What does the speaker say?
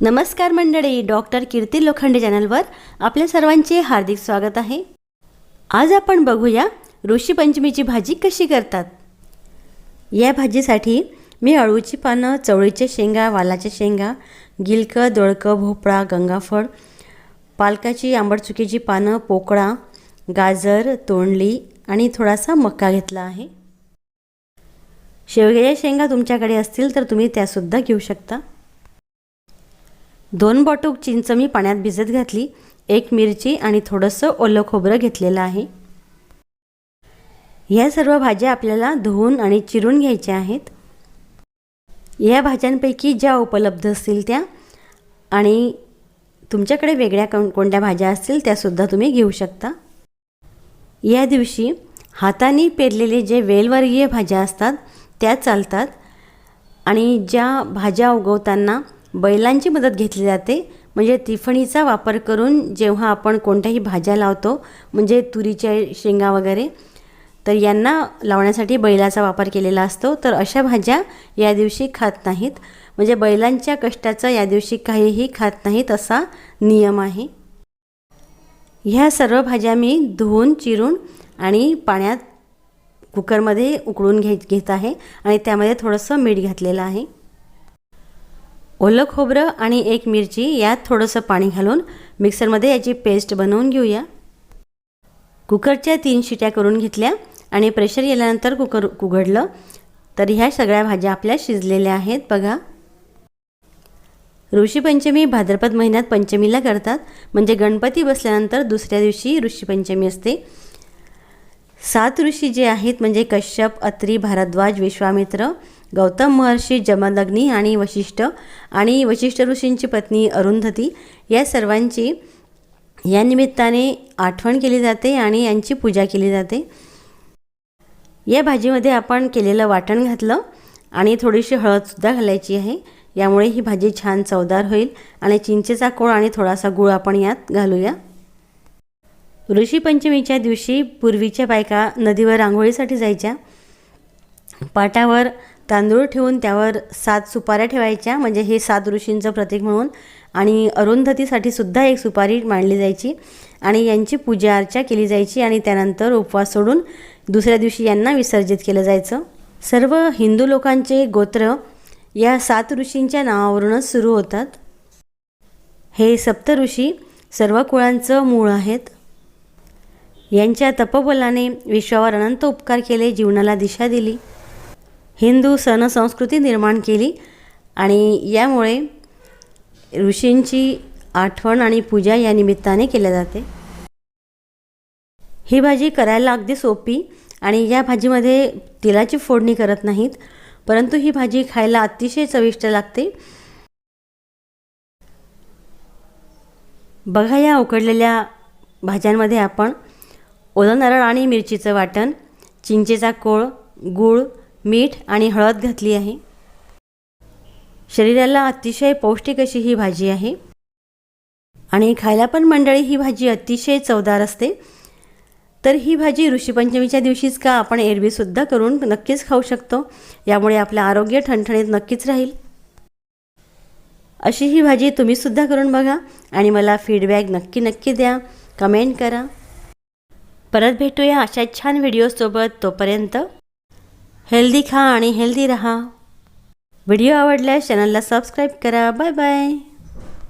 नमस्कार मंडळी डॉक्टर कीर्ती लोखंडे चॅनलवर आपल्या सर्वांचे हार्दिक स्वागत आहे. आज आपण बघूया ऋषीपंचमीची भाजी कशी करतात. या भाजीसाठी मी अळूची पानं चवळीच्या शेंगा वालाच्या शेंगा गिलकं दोळकं भोपळा गंगाफळ पालकाची आंबट चुकीची पानं पोकळा गाजर तोंडली आणि थोडासा मक्का घेतला आहे. शेवग्याच्या शेंगा तुमच्याकडे असतील तर तुम्ही त्यासुद्धा घेऊ शकता. दोन बॉटूक चिंच मी पाण्यात भिजत घातली. एक मिरची आणि थोडंसं ओलं खोबरं घेतलेलं आहे. या सर्व भाज्या आपल्याला धुवून आणि चिरून घ्यायच्या आहेत. या भाज्यांपैकी ज्या उपलब्ध असतील त्या आणि तुमच्याकडे वेगळ्या कोण कोणत्या भाज्या असतील त्यासुद्धा तुम्ही घेऊ शकता. या दिवशी हाताने पेरलेले जे वेलवर्गीय भाज्या असतात त्या चालतात आणि ज्या भाज्या उगवताना बैलांची मदत घेतली जाते. म्हणजे तिफणीचा वापर करून जेव्हा आपण कोणत्याही भाज्या लावतो म्हणजे तुरीच्या शेंगा वगैरे तर यांना लावण्यासाठी बैलाचा वापर केलेला असतो. तर अशा भाज्या या दिवशी खात नाहीत. म्हणजे बैलांच्या कष्टाचा या दिवशी काहीही खात नाहीत असा नियम आहे. ह्या सर्व भाज्या मी धुवून चिरून आणि पाण्यात कुकरमध्ये उकळून घे घेत आहे. आणि त्यामध्ये थोडंसं मीठ घातलेलं आहे. ओलं खोबरं आणि एक मिरची यात थोडंसं पाणी घालून मिक्सरमध्ये याची पेस्ट बनवून घेऊया. कुकरच्या तीन शिट्या करून घेतल्या आणि प्रेशर गेल्यानंतर कुकर उघडलं तर ह्या सगळ्या भाज्या आपल्या शिजलेल्या आहेत बघा. ऋषीपंचमी भाद्रपद महिन्यात पंचमीला करतात. म्हणजे गणपती बसल्यानंतर दुसऱ्या दिवशी ऋषीपंचमी असते. सात ऋषी जे आहेत म्हणजे कश्यप अत्री भारद्वाज विश्वामित्र गौतम महर्षी जमदग्नी आणि वशिष्ठ आणि वशिष्ठ ऋषींची पत्नी अरुंधती या सर्वांची या निमित्ताने आठवण केली जाते आणि यांची पूजा केली जाते. या भाजीमध्ये आपण केलेलं वाटण घातलं आणि थोडीशी हळदसुद्धा घालायची आहे. यामुळे ही भाजी छान चवदार होईल आणि चिंचेचा कोळ आणि थोडासा गुळ आपण यात घालूया. ऋषीपंचमीच्या दिवशी पूर्वीच्या बायका नदीवर आंघोळीसाठी जायच्या. पाटावर तांदूळ ठेवून त्यावर सात सुपाऱ्या ठेवायच्या म्हणजे हे सात ऋषींचं प्रतीक म्हणून. आणि अरुंधतीसाठी सुद्धा एक सुपारी मांडली जायची आणि यांची पूजा अर्चा केली जायची आणि त्यानंतर उपवास सोडून दुसऱ्या दिवशी यांना विसर्जित केलं जायचं. सर्व हिंदू लोकांचे गोत्र या सात ऋषींच्या नावावरूनच सुरू होतात. हे सप्त ऋषी सर्व कुळांचं मूळ आहेत. यांच्या तपबलाने विश्वावर अनंत उपकार केले जीवनाला दिशा दिली. हिंदू सण संस्कृती निर्माण केली आणि यामुळे ऋषींची आठवण आणि पूजा या निमित्ताने केल्या जाते. ही भाजी करायला अगदी सोपी आणि या भाजीमध्ये तिलाची फोडणी करत नाहीत परंतु ही भाजी खायला अतिशय चविष्ट लागते. बघा या उकडलेल्या भाज्यांमध्ये आपण ओलं नारळ आणि मिरचीचं वाटण चिंचेचा कोळ गूळ मीठ आणि हळद घातली आहे. शरीराला अतिशय पौष्टिक अशी ही भाजी आहे. आणि खायला पण मंडळी ही भाजी अतिशय चवदार असते. तर ही भाजी ऋषीपंचमीच्या दिवशीच का आपण एरवीसुद्धा करून नक्कीच खाऊ शकतो. यामुळे आपलं आरोग्य ठणठणीत नक्कीच राहील. अशी ही भाजी तुम्हीसुद्धा करून बघा आणि मला फीडबॅक नक्की नक्की द्या. कमेंट करा. परत भेटूया अशा छान व्हिडिओसोबत तोपर्यंत हेल्दी खा आणि हेल्दी रहा. व्हिडिओ आवडल्यास चॅनलला सबस्क्राईब करा. Bye bye.